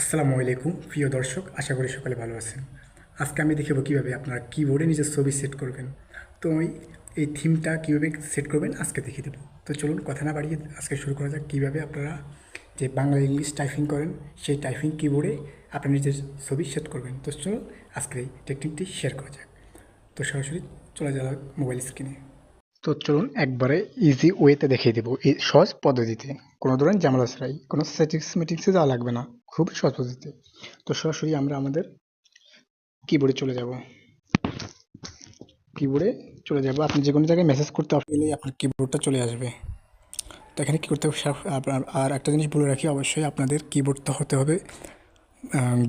আসসালামু আলাইকুম, প্রিয় দর্শক, আশা করি সকালে ভালো আছেন। আজকে আমি দেখাবো কীভাবে আপনারা কিবোর্ডে নিজের ছবি সেট করবেন। তো এই থিমটা কীভাবে সেট করবেন আজকে দেখিয়ে দেবো। তো চলুন কথা না বাড়িয়ে আজকে শুরু করা যাক। কীভাবে আপনারা যে বাংলা ইংলিশ টাইপিং করেন, সেই টাইপিং কিবোর্ডে আপনার নিজের ছবি সেট করবেন। তো চলুন আজকে এই টেকনিকটি শেয়ার করা যাক। তো সরাসরি চলে যাওয়া মোবাইল স্ক্রিনে তো চলুন একবারে ইজি ওয়েতে দেখিয়ে দেবো। এই সহজ পদ্ধতিতে। কোনো ধরনের ঝামেলা ছাড়াই, কোনো সেটিংস মিটিংসে যাওয়া লাগবে না। খুব সহজ পদ্ধতিতে তো সরাসরি আমরা আমাদের কিবোর্ডে চলে যাব। কিবোর্ডে চলে যাব। আপনি যে কোনো জায়গায় মেসেজ করতে গেলেই আপনার কিবোর্ডটা চলে আসবে। তো এখানে কী করতে হবে আর একটা জিনিস বলে রাখি, অবশ্যই আপনাদের কিবোর্ডটা হতে হবে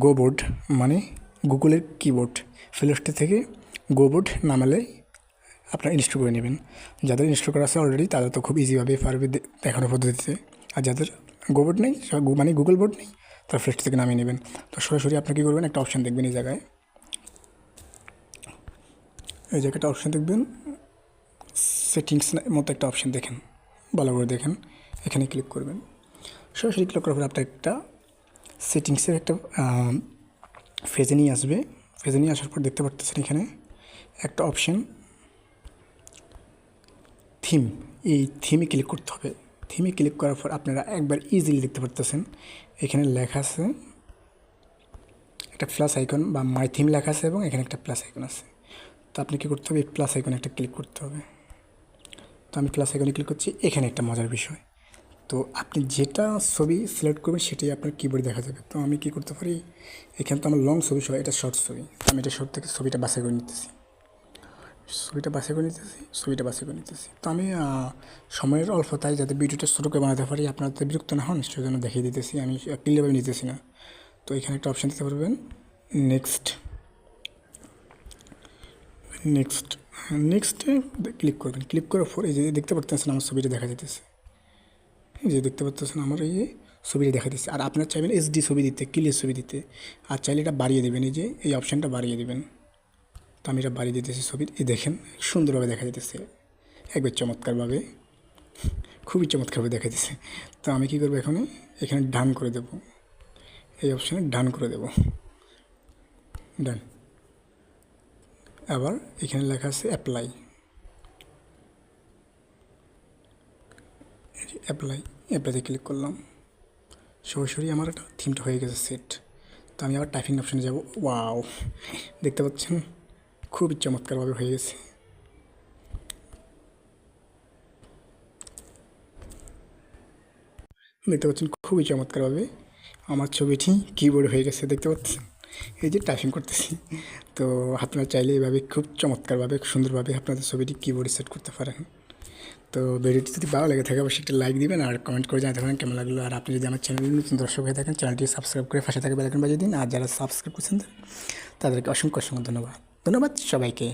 গো বোর্ড মানে গুগলের কিবোর্ড ফিলোস্টি থেকে গো বোর্ড নামালে আপনারা ইনস্টল করে নেবেন। যাদের ইনস্টল করা আছে অলরেডি তারা তো খুব ইজিভাবে পারবে দেখানোর পদ্ধতিতে। আর যাদের গো বোর্ড নেই মানে গুগল বোর্ড নেই তারা ফ্লেক্স থেকে নামিয়ে নেবেন। তো সরাসরি আপনি কী করবেন? একটা অপশান দেখবেন এই জায়গায়। এই জায়গাটা অপশান দেখবেন। সেটিংস মতো একটা অপশান দেখেন। ভালো করে দেখেন। এখানে ক্লিক করবেন। সরাসরি ক্লিক করার পর আপনার একটা সেটিংসের একটা ফেজে নিয়ে আসবে। ফেজে নিয়ে আসার পর দেখতে পারতেছেন এখানে একটা অপশান থিম এই থিমে ক্লিক করতে হবে। থিমে ক্লিক করার পর আপনারা একবার ইজিলি দেখতে পারতেছেন। এখানে লেখা আছে, একটা প্লাস আইকন বা মাই থিম লেখা আছে এবং এখানে একটা প্লাস আইকন আছে। তো আপনি কী করতে হবে? এই প্লাস আইকনে একটা ক্লিক করতে হবে। তো আমি প্লাস আইকনে ক্লিক করছি, এখানে একটা মজার বিষয়। তো আপনি যেটা ছবি সিলেক্ট করবেন সেটাই আপনার কিবোর্ডে দেখা যাবে। তো আমি কী করতে পারি? এখানে তো আমার লং ছবি সহ এটা শর্ট ছবি। আমি এটা শর্ট থেকে ছবিটা বাছাই করে নিতেছি। ছবিটা বাছাই করে নিতেছি, ছবিটা বাছাই করে নিতেছি। তো আমি সময়ের অল্পতায় যাতে ভিডিওটা ছোটো করে বানাতে পারি, আপনারা যাতে বিরক্ত না হন সেজন্য দেখিয়ে দিতেছি। আমি ক্লিয়ারভাবে নিতেছি না। তো এখানে একটা অপশান দিতে পারবেন নেক্সট নেক্সট নেক্সটে ক্লিক করবেন। ক্লিক করার পর এই যে দেখতে পারতেছেন আমার ছবিটা দেখা যেতেছে এই যে দেখতে পাচ্ছেন আমার এই ছবিটা দেখা দিচ্ছে আর আপনার চাইবেন এইচডি ছবি দিতে ক্লিয়ার ছবি দিতে। আর চাইলে এটা বাড়িয়ে দেবেন, এই যে, এই অপশানটা বাড়িয়ে দেবেন। তো আমি এটা বাড়িয়ে দিতেছি ছবির। এই দেখেন, সুন্দরভাবে দেখা যেতেছে একবার চমৎকারভাবে, খুবই চমৎকারভাবে দেখা দিচ্ছে তো আমি কী করব এখানে এখানে ডান করে দেব। এই অপশানে ডান করে দেব। ডান। আবার এখানে লেখা আছে অ্যাপ্লাই অ্যাপ্লাই অ্যাপ্লাইতে ক্লিক করলাম। সরাসরি আমার একটা থিমটা হয়ে গেছে সেট তো আমি আবার টাইপিং অপশানে যাব। ওয়াও দেখতে পাচ্ছেন? খুবই চমৎকারভাবে হয়ে গেছে। দেখতে পাচ্ছেন খুবই চমৎকারভাবে আমার ছবিটি কিবোর্ড হয়ে গেছে, দেখতে পাচ্ছেন? এই যে টাইপিং করতেছি। তো আপনারা চাইলে এইভাবে খুব চমৎকারভাবে সুন্দরভাবে আপনাদের ছবিটি কিবোর্ডে সেট করতে পারেন। তো ভিডিওটি যদি ভালো লেগে থাকে, অবশ্যই একটা লাইক দিবেন আর কমেন্ট করে জানাতে পারেন কেমন লাগল। আর আপনি যদি আমার চ্যানেলে নতুন দর্শক হয়ে থাকেন চ্যানেলটি সাবস্ক্রাইব করে পাশে থাকে বেলাইকন বাজিয়ে দিন। আর যারা সাবস্ক্রাইব করছেন তাদেরকে অসংখ্য অসংখ্য ধন্যবাদ। ধন্যবাদ সবাইকে।